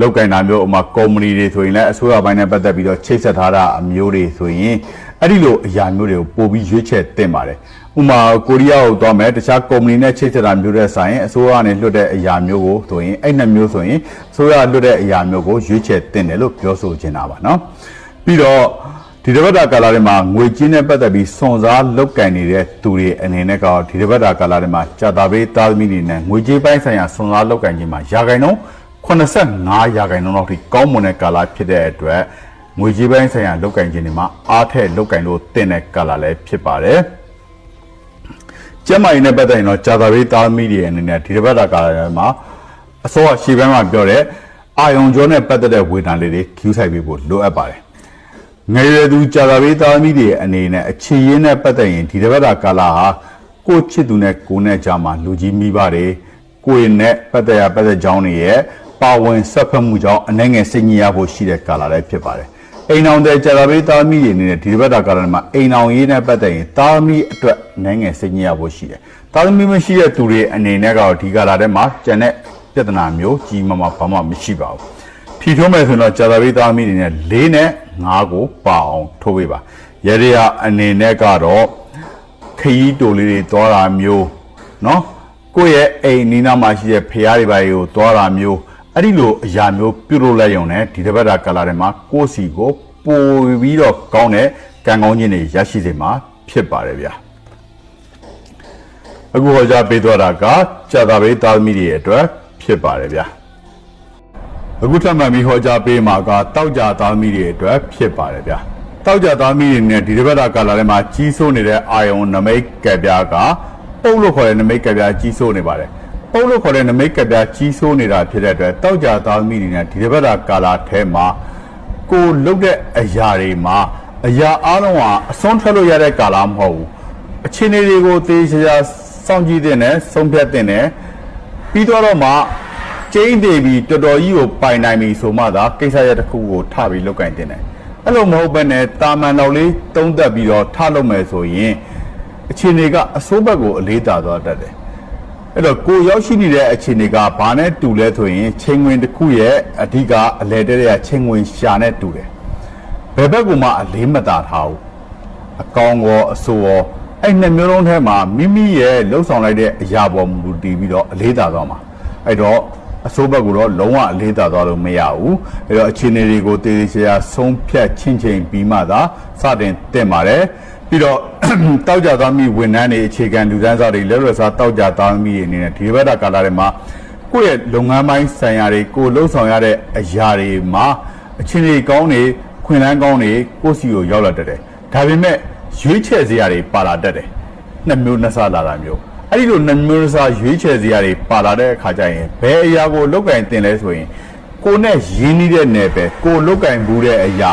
လောက်ကင်တာမျိုးဥမာကုမ္ပဏီတွေဆိုရင်လည်းအစိုးရဘိုင်းနဲ့ပတ်သက်ပြီးတော့ချိတ်ဆက်ထားတာအမျိုးတွေဆိုရင်အဲ့ဒီလိုအရာမျိုးတွေကိုပို့ပြီးရွေးချယ်တင်ပါတယ် ဥမာကိုရီးယားကိုသွားမယ်တခြားကုမ္ပဏီနဲ့ချိတ်ဆက်တာမျိုးတဲ့ဆိုင်အစိုးရကနေလွှတ်တဲ့အရာမျိုးကိုဆိုရင်အဲ့နှစ်မျိုးဆိုရင်အစိုးရလွှတ်တဲ့အရာမျိုးကိုရွေးချယ်တင်တယ်လို့ပြောဆိုချင်တာပါเนาะပြီးတော့ဒီတစ်ပတ်တာကာလထဲမှာငွေကြေးနဲ့ပတ်သက်ပြီးစွန်စားလောက်ကင်နေတဲ့သူတွေအနေနဲ့ကတော့ဒီတစ်ပတ်တာကာလထဲမှာကြာတာပေးသားသမီးတွေနဲ့ငွေကြေးပိုင်းဆိုင်ရာစွန်စားလောက်ကင်ခြင်းမှာရာခိုင်နှုန်း85ရာခိုင်နှုန်းလောက်ထိကောင်းမွန်တဲ့ကာလဖြစ်တဲ့အတွက်ငွေကြေးပိုင်းဆိုင်ရာလောက်ကင်ခြင်းတွေမှာအားထက်လောက်ကင်လို့တင်တဲ့ကာလလည်းဖြစ်ပါတယ် ကျမကြီးနဲ့ပတ်သက်ရင်တော့ကြာတာပေးသားသမီးတွေအနေနဲ့ဒီတစ်ပတ်တာကာလထဲမှာအစောရှေ့ပိုင်းမှာပြောတဲ့အာယုံကျော်နဲ့ပတ်သက်တဲ့ဝေဒနာလေးတွေ queue ဆိုင်ပေးဖို့လိုအပ်ပါတယ်ငယ်ရွယ်သူကြာသာပေးသားသမီးတွေအနေနဲ့အခြေရင်းနဲ့ပတ်သက်ရင်ဒီတစ်ပတ်တာကာလဟာကိုယ့်ချစ်သူနဲ့ကိုယ်နဲ့ကြားမှာလူကြီးမိပါတယ်ကိုယ်နဲ့ပတ်သက်ရပတ်သက်ကြောင်းတွေရဲ့ပါဝင်ဆက်ဖက်မှုကြောင့်အနေငယ်စိတ်ညစ်ရဖို့ရှိတဲ့ကာလလည်းဖြစ်ပါတယ် အိမ်အောင်တဲ့ကြာပေးသားမိတွေအနေနဲ့ဒီဘက်တာကာလမှာအိမ်အောင်ရေးနဲ့ပတ်သက်ရင်သားမိအတွက်နိုင်ငံစိတ်ညစ်ရဖို့ရှိတယ်။သားမိမရှိတဲ့သူတွေအနေနဲ့ကတော့ဒီကာလထဲမှာကျန်တဲ့ပြဿနာမျိုးကြီးမားမှဘာမှမရှိပါဘူး။ဖြီထွန်းမယ်ဆိုတော့ကြာပေးသားမိတွေနဲ့၄နဲ့၅ကိုပါအောင်ထိုးပေးပါ။ရရရအနေနဲ့ကတော့ခရီးတိုလေးတွေသွားတာမျိုးနော်ကိုယ့်ရဲ့အိမ်နီးနားမှာရှိတဲ့ဖျားတွေပါတွေကိုသွားတာမျိုး အဲ့ဒီလိုအရာမျိုးပြုလုပ်လိုက်ရုံနဲ့ဒီတစ်ပတ်တာကာလာထဲမှာကိုယ့်စီကိုပိုပြီးတော့ကောင်းတဲ့ကံကောင်းခြင်းတွေရရှိစေမှာဖြစ်ပါတယ်ဗျာအခုဟောကြားပေးသွားတာကကြာတာဘေးသားသမီးတွေအတွက်ဖြစ်ပါတယ်ဗျာအခုထပ်မံပြီးဟောကြားပေးမှာကတောက်ကြသားသမီးတွေအတွက်ဖြစ်ပါတယ်ဗျာတောက်ကြသားသမီးတွေနဲ့ဒီတစ်ပတ်တာကာလထဲမှာကြီးစိုးနေတဲ့အာယုံနမိတ်ကက်ပြားကပုတ်လို့ခေါ်တဲ့နမိတ်ကက်ပြားကြီးစိုးနေပါတယ် ပုတ်လို့ခေါ်တဲ့နမိတ်ကက်ပြားကြီးစိုးနေတာဖြစ်တဲ့အတွက်တောက်ကြသားသမီးတွေနဲ့ဒီတစ်ပတ်တာကာလထဲမှာကိုလုတ်တဲ့အရာတွေမှာအရာအလုံးဟာအစွန်းထွက်လို့ရတဲ့ကာလမဟုတ်ဘူးအခြေအနေတွေကိုသေချာချာစောင့်ကြည့်တဲ့နဲ့ဆုံးဖြတ်တဲ့နဲ့ပြီးတော့တော့မှကျင်းသေးပြီးတော်တော်ကြီးကိုပိုင်နိုင်ပြီဆိုမှသာကိစ္စရပ်တစ်ခုကိုထပြီးလုတ်ကင်တင်တယ်အဲ့လိုမဟုတ်ဘဲနဲ့တာမန်တော်လေးတုံးသက်ပြီးတော့ထလုပ်မယ်ဆိုရင်အခြေအနေကအစိုးဘက်ကိုအလေးတာသွားတတ်တယ် အဲ့တော့ကိုရောက်ရှိနေတဲ့အခြေအနေကဘာနဲ့တူလဲဆိုရင်ချိန်ဝင်တစ်ခုရဲ့အဓိကအလဲတဲ့တဲ့ချိန်ဝင်ရှာနဲ့တူတယ်ဘယ်ဘက်ကမှအလေးမတာထားဘူးအကောင်းရောအဆိုးရောအဲ့နှစ်မျိုးလုံးထဲမှာမိမိရဲ့လှုပ်ဆောင်လိုက်တဲ့အရာပေါ်မူတည်ပြီးတော့အလေးတာသွားမှာအဲ့တော့အဆိုးဘက်ကတော့လုံးဝအလေးတာသွားလို့မရဘူးအဲ့တော့အခြေအနေတွေကိုတည်တည်ချာချာဆုံးဖြတ်ချင်းချင်းပြီးမှသာစတင်တင်ပါတယ် ပြီးတော့တောက်ကြသားမိဝန်ထမ်းတွေအခြေခံလူတန်းစားတွေလက်လွတ်စားတောက်ကြသားမိတွေအနေနဲ့ဒီဘက်တာကာလတွေမှာကိုယ့်ရဲ့လုပ်ငန်းပိုင်းဆိုင်ရာတွေကိုယ်လှုပ်ဆောင်ရတဲ့အရာတွေမှာအခြေအနေကောင်းတွေခွင့်လန်းကောင်းတွေကိုယ့်စီကိုရောက်လာတတ်တယ်ဒါပေမဲ့ရွေးချယ်စရာတွေပါလာတတ်တယ်နှစ်မျိုးနှစ်ဆလာတာမျိုးအဲ့ဒီလိုနှစ်မျိုးနှစ်ဆရွေးချယ်စရာတွေပါလာတဲ့အခါကျရင်ဘယ်အရာကိုလောက်ကင်တင်လဲဆိုရင်ကိုနဲ့ရင်းနှီးတဲ့နယ်ပယ်ကိုလုတ်ကင်မှုတဲ့အရာ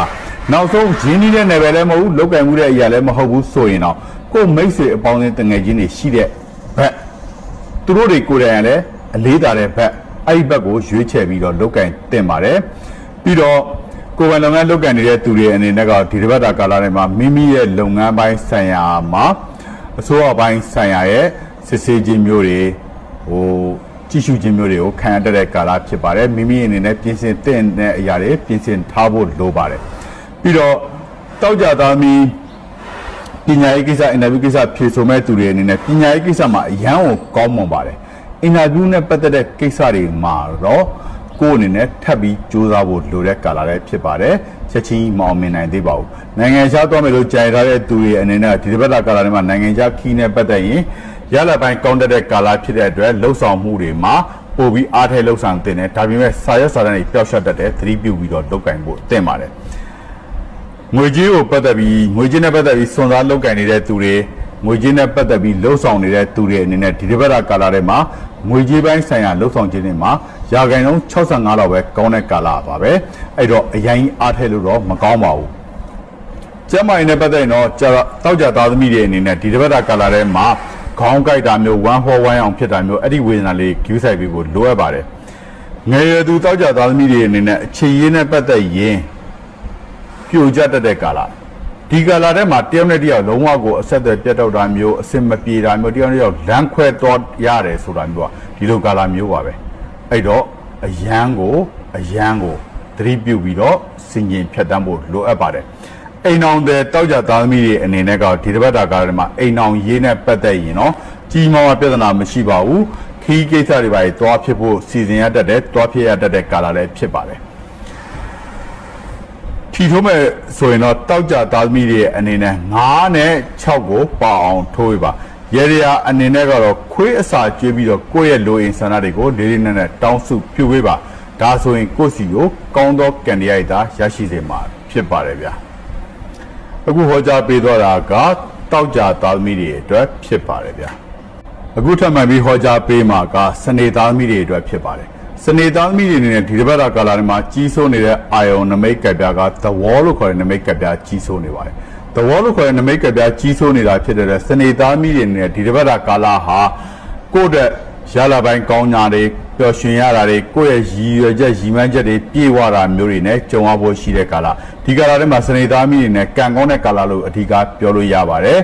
နောက်ဆုံးရင်းနှီးတဲ့နယ်ပယ်လည်းမဟုတ်ဘူးလုတ်ကင်မှုတဲ့အရာလည်းမဟုတ်ဘူးဆိုရင်တော့ကိုမိတ်ဆွေအပေါင်းအသင်းတငယ်ချင်းတွေရှိတဲ့ဘက်သူတို့တွေကိုယ်တိုင်ကလည်းအလေးတာတဲ့ဘက်အဲ့ဒီဘက်ကိုရွေးချယ်ပြီးတော့လုတ်ကင်တင်ပါတယ်ပြီးတော့ကိုယ်ပိုင်လုပ်ငန်းလုတ်ကင်နေတဲ့သူတွေအနေနဲ့ကဒီတစ်ပတ်တာကာလထဲမှာမိမိရဲ့လုပ်ငန်းပိုင်းဆိုင်ရာမှာအစိုးရပိုင်းဆိုင်ရာရဲ့စစ်ဆေးခြင်းမျိုးတွေဟိုကြည့်ရှုခြင်းမျိုးတွေကိုခံရတတ်တဲ့ကာလဖြစ်ပါတယ်မိမိအနေနဲ့ပြင်ဆင်တဲ့အရာတွေပြင်ဆင်ထားဖို့လိုပါတယ် ပြီးတော့တောက်ကြသားမီပညာရေးကိစ္စအင်တာဗျူးကိစ္စဖြေဆိုမဲ့သူတွေအနေနဲ့ပညာရေးကိစ္စမှာအရန်ကိုကောင်းမွန်ပါတယ်အင်တာဗျူးနဲ့ပတ်သက်တဲ့ကိစ္စတွေမှာတော့ကိုယ်အနေနဲ့ထပ်ပြီးစူးစမ်းဖို့လိုတဲ့ကာလလည်းဖြစ်ပါတယ်ချက်ချင်းမအောင်မြင်နိုင်သေးပါဘူးနိုင်ငံခြားသွားမယ်လို့ကြံထားတဲ့သူတွေအနေနဲ့ဒီတစ်ပတ်တာကာလထဲမှာနိုင်ငံခြားခီးနဲ့ပတ်သက်ရင်ရလပိုင်းကောင်းတတ်တဲ့ကာလဖြစ်တဲ့အတွက်လှုပ်ဆောင်မှုတွေမှာပို့ပြီးအားထဲလှုပ်ဆောင်တင်တယ်ဒါပေမဲ့စာရွက်စာတမ်းတွေပျောက်ရှက်တတ်တယ်သတိပြုပြီးတော့လုပ်ကင်ဖို့တင်ပါတယ် ငွေကြေးကိုပတ်သက်ပြီးငွေကြေးနဲ့ပတ်သက်ပြီးစွန်စားလုပ်ကင်နေတဲ့သူတွေငွေကြေးနဲ့ပတ်သက်ပြီးလှုပ်ဆောင်နေတဲ့သူတွေအနေနဲ့ဒီတစ်ပတ်တာကာလထဲမှာငွေကြေးပိုင်းဆိုင်ရာလှုပ်ဆောင်ခြင်းတွေမှာရာခိုင်နှုန်း65လောက်ပဲကောင်းတဲ့ကာလပါပဲအဲ့တော့အရင်အားထဲလို့တော့မကောင်းပါဘူးကျမ်းမာရေးနဲ့ပတ်သက်ရင်တော့ကြာတောက်ကြသားသမီးတွေအနေနဲ့ဒီတစ်ပတ်တာကာလာထဲမှာခေါင်းကိုက်တာမျိုးဝမ်းဟောဝမ်းအောင်ဖြစ်တာမျိုးအဲ့ဒီဝေဒနာလေးကျူးဆိုင်ပြီးကိုလိုအပ်ပါတယ်ငယ်ရွယ်သူတောက်ကြသားသမီးတွေအနေနဲ့အခြေရင်းနဲ့ပတ်သက်ရင် ပြိုကျတတ်တဲ့ကာလာဒီကာလာထဲမှာတယောက်နဲ့တယောက်လုံးဝကိုအဆက်အသွယ်ပြတ်တောက်တာမျိုးအစင်မပြေတာမျိုးတယောက်နဲ့တယောက်လမ်းခွဲတော့ရတယ်ဆိုတာမျိုးကဒီလိုကာလာမျိုးပါပဲအဲ့တော့အယမ်းကိုအယမ်းကိုသတိပြုပြီးတော့စင်ကျင်ဖြတ်တန်းဖို့လိုအပ်ပါတယ်အိမ်အောင်တဲ့တောက်ကြသားသမီးတွေအနေနဲ့ကဒီတစ်ပတ်တာကာလထဲမှာအိမ်အောင်ရေးနဲ့ပတ်သက်ရင်တော့ကြီးမားမားပြဿနာမရှိပါဘူးခီးကိစ္စတွေပါတွားဖြစ်ဖို့စီစဉ်ရတတ်တယ်တွားဖြစ်ရတတ်တဲ့ကာလလည်းဖြစ်ပါတယ် ထီထိုးမဲ့ဆိုရင်တော့တောက်ကြသားသမီးတွေအနေနဲ့9နဲ့6ကိုပါအောင်ထိုးပြပါရေရရာအနေနဲ့ကတော့ခွေးအစာကျွေးပြီးတော့ကိုယ့်ရဲ့လိုအင်ဆန္ဒတွေကိုလေးလေးနက်နက်တောင်းစုပြုပေးပါဒါဆိုရင်ကိုယ့်စီကိုကောင်းသောကံတရားရတာရရှိစေမှာဖြစ်ပါတယ်ဗျာအခုဟောကြားပေးသွားတာကတောက်ကြသားသမီးတွေအတွက်ဖြစ်ပါတယ်ဗျာအခုထပ်မံပြီးဟောကြားပေးမှာကစနေသားသမီးတွေအတွက်ဖြစ်ပါတယ် စနေသားသမီးတွေအနေနဲ့ဒီတစ်ပတ်တာကာလထဲမှာကြီးစိုးနေတဲ့အာယုံနမိတ်ကပ်ပြားကသဝေါလို့ခေါ်တဲ့နမိတ်ကပ်ပြားကြီးစိုးနေပါတယ်သဝေါလို့ခေါ်တဲ့နမိတ်ကပ်ပြားကြီးစိုးနေတာဖြစ်တဲ့အတွက်စနေသားသမီးတွေအနေနဲ့ဒီတစ်ပတ်တာကာလဟာကိုယ့်အတွက်ရလာပိုင်းကောင်းညာတွေပျော်ရွှင်ရတာတွေကိုယ့်ရဲ့ရည်ရွယ်ချက်ရည်မှန်းချက်တွေပြည့်ဝတာမျိုးတွေနဲ့ကြုံရဖို့ရှိတဲ့ကာလဒီကာလထဲမှာစနေသားမိတွေနဲ့ကံကောင်းတဲ့ကာလလို့အဓိကပြောလို့ရပါတယ်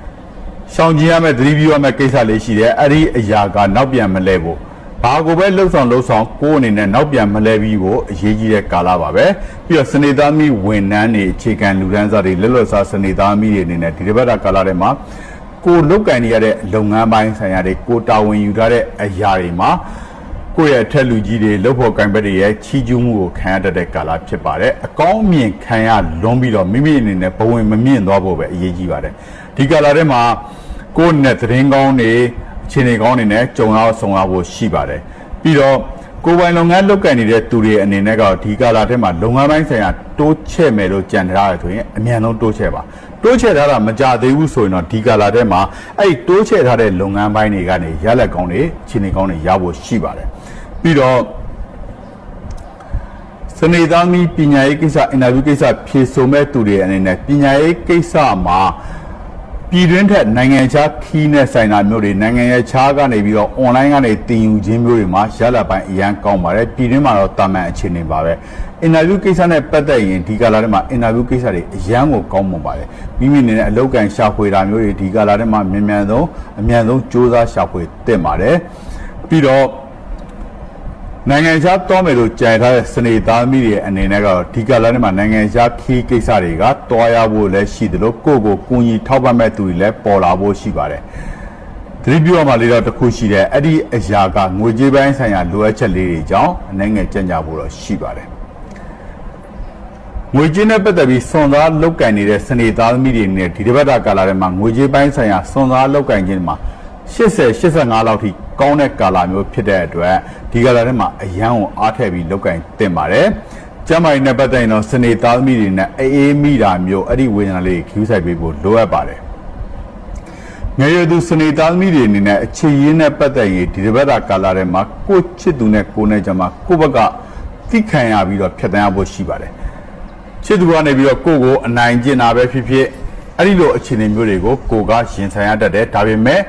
။ရှောင်ကျင်ရမယ့်သတိပြုရမယ့်ကိစ္စလေးရှိတယ်အဲ့ဒီအရာကနောက်ပြန်မလဲဖို့ ဘာကိုပဲလှုပ်ဆောင်လှုပ်ဆောင်ကိုယ်အနေနဲ့နောက်ပြန်မလဲပြီးကိုအရေးကြီးတဲ့ကာလပါပဲပြီးတော့စနေသားမိဝန်ထမ်းတွေအခြေခံလူတန်းစားတွေလက်လွတ်စားစနေသားမိတွေအနေနဲ့ဒီတစ်ပတ်တာကာလထဲမှာကိုလုတ်ကန်နေရတဲ့လုပ်ငန်းပိုင်းဆိုင်ရာတွေကိုတာဝန်ယူထားတဲ့အရာတွေမှာကိုယ့်ရဲ့အထက်လူကြီးတွေလုပ်ဖို့ကံပက်တွေရဲ့ချီးကျူးမှုကိုခံရတတ်တဲ့ကာလဖြစ်ပါတယ်အကောင်းအမြင်ခံရလွန်ပြီးတော့မိမိအနေနဲ့ဘဝင်မမြင့်သွားဖို့ပဲအရေးကြီးပါတယ်ဒီကာလထဲမှာကိုယ့်နဲ့သတင်းကောင်းတွေအ ခြေအနေကောင်းတွေနဲ့ကြုံရအောင်ဆောင်ရဖို့ရှိပါတယ်ပြီးတော့ကိုယ်ပိုင်လုပ်ငန်းလုပ်ကိုင်နေတဲ့သူတွေအနေနဲ့ကဒီကာလထဲမှာလုပ်ငန်းပိုင်းဆိုင်ရာတိုးချဲ့မယ်လို့ကြံထားရဆိုရင်အမြန်ဆုံးတိုးချဲ့ပါတိုးချဲ့ထားတာမကြသေးဘူးဆိုရင်တော့ဒီကာလထဲမှာအဲ့ဒီတိုးချဲ့ထားတဲ့လုပ်ငန်းပိုင်းတွေကနေရလက်ကောင်းတွေအခြေအနေကောင်းတွေရဖို့ရှိပါတယ်ပြီးတော့စနေသားမီပညာရေးကိစ္စအင်တာဗျူးကိစ္စဖြေဆိုမဲ့သူတွေအနေနဲ့ပညာရေးကိစ္စမှာ ပြည်တွင်းထက်နိုင်ငံခြားခီးနဲ့ဆိုင်တာမျိုးတွေနိုင်ငံရဲ့ခြားကနေပြီးတော့ online ကနေတင်ယူခြင်းမျိုးတွေမှာရလာပိုင်းအရန်ကောင်းပါတယ်ပြည်တွင်းမှာတော့တာမန်အခြေအနေပါပဲအင်တာဗျူးကိစ္စနဲ့ပတ်သက်ရင်ဒီကာလထဲမှာအင်တာဗျူးကိစ္စတွေအရန်ကိုကောင်းမွန်ပါတယ်မိမိအနေနဲ့အလောက်ကန်ရှာဖွေတာမျိုးတွေဒီကာလထဲမှာမြန်မြန်ဆုံးအမြန်ဆုံးစ조사ရှာဖွေတင်ပါတယ်ပြီးတော့ နိုင်ငံခြားတောမယ်လို့ကြံထားတဲ့စနေသားသမီးတွေအနေနဲ့ကတော့ဒီကလာထဲမှာနိုင်ငံခြားခီးကိစ္စတွေကတွားရဖို့လည်းရှိသလိုကိုယ့်ကိုကူညီထောက်ပံ့မဲ့သူတွေလည်းပေါ်လာဖို့ရှိပါတယ်။သတိပြုရမှာလေးတော့တစ်ခုရှိတယ်အဲ့ဒီအရာကငွေကြေးပိုင်းဆိုင်ရာလိုအပ်ချက်လေးတွေကြောင့်အနေငယ်ကြံ့ကြဖို့တော့ရှိပါတယ်။ငွေကြေးနဲ့ပတ်သက်ပြီးစွန်သားလောက်ကင်နေတဲ့စနေသားသမီးတွေနဲ့ဒီတစ်ပတ်တာကာလထဲမှာငွေကြေးပိုင်းဆိုင်ရာစွန်သားလောက်ကင်ခြင်းမှာ 80 85လောက်ထိကောင်းတဲ့ကာလမျိုးဖြစ်တဲ့အတွက်ဒီကာလထဲမှာအရန်ကိုအားထည့်ပြီးလောက်ကင်တင်ပါတယ်။ကျမ်းမာရေးနဲ့ပတ်သက်ရင်တော့စနေသားသမီးတွေနဲ့အေးအေးမိတာမျိုးအဲ့ဒီဝေဒနာလေးကိုခူးဆိုင်ပေးဖို့လိုအပ်ပါတယ်။ငယ်ရွယ်သူစနေသားသမီးတွေအနေနဲ့အခြေရင်းနဲ့ပတ်သက်ရင်ဒီတစ်ပတ်တာကာလထဲမှာကိုယ့်ချစ်သူနဲ့ကိုယ်နဲ့ကြမှာကိုယ့်ဘက်ကသိခံရပြီးတော့ဖြတ်တန်းရဖို့ရှိပါတယ်။ချစ်သူကနေပြီးတော့ကိုယ့်ကိုအနိုင်ကျင့်တာပဲဖြစ်ဖြစ်အဲ့ဒီလိုအခြေအနေမျိုးတွေကိုကိုယ်ကရင်ဆိုင်ရတတ်တယ်ဒါပေမဲ့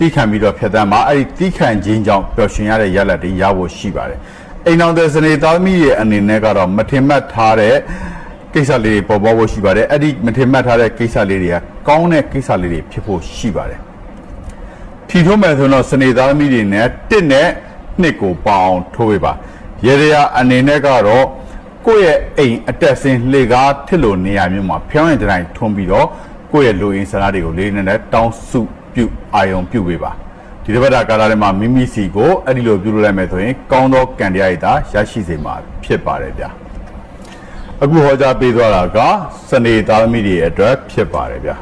တိခံပြီးတော့ဖြတ်သန်းမှာအဲ့ဒီတိခံခြင်းကြောင့်ပျော်ရွှင်ရတဲ့ရလဒ်တွေရဖို့ရှိပါတယ်အိမ်အောင်တဲ့စနေသားသမီးရဲ့အနေနဲ့ကတော့မထင်မှတ်ထားတဲ့ကိစ္စလေးတွေပေါ်ပေါက်ဖို့ရှိပါတယ်အဲ့ဒီမထင်မှတ်ထားတဲ့ကိစ္စလေးတွေကကောင်းတဲ့ကိစ္စလေးတွေဖြစ်ဖို့ရှိပါတယ်ထီထိုးမယ်ဆိုတော့စနေသားသမီးတွေနဲ့တစ်နဲ့နှစ်ကိုပအောင်ထိုးပေးပါရေရရာအနေနဲ့ကတော့ကိုယ့်ရဲ့အိမ်အတက်ဆင်းလှေကားထစ်လို့နေရာမျိုးမှာဖျောင်းရတဲ့တိုင်းထွန်းပြီးတော့ကိုယ့်ရဲ့လူရင်းစလားတွေကိုလေးနဲ့နဲ့တောင်းစု ပြုအာယုံပြုပေးပါဒီတစ်ပတ်တာကာလထဲမှာမိမိစီကိုအဲ့ဒီလိုပြုလုပ်လိုက်မယ်ဆိုရင်ကောင်းသောကံတရားရည်သာရရှိစေမှာဖြစ်ပါတယ်ဗျာအခုဟောကြားပေးသွားတာကစနေသားသမီးတွေအတွက်ဖြစ်ပါတယ်ဗျာ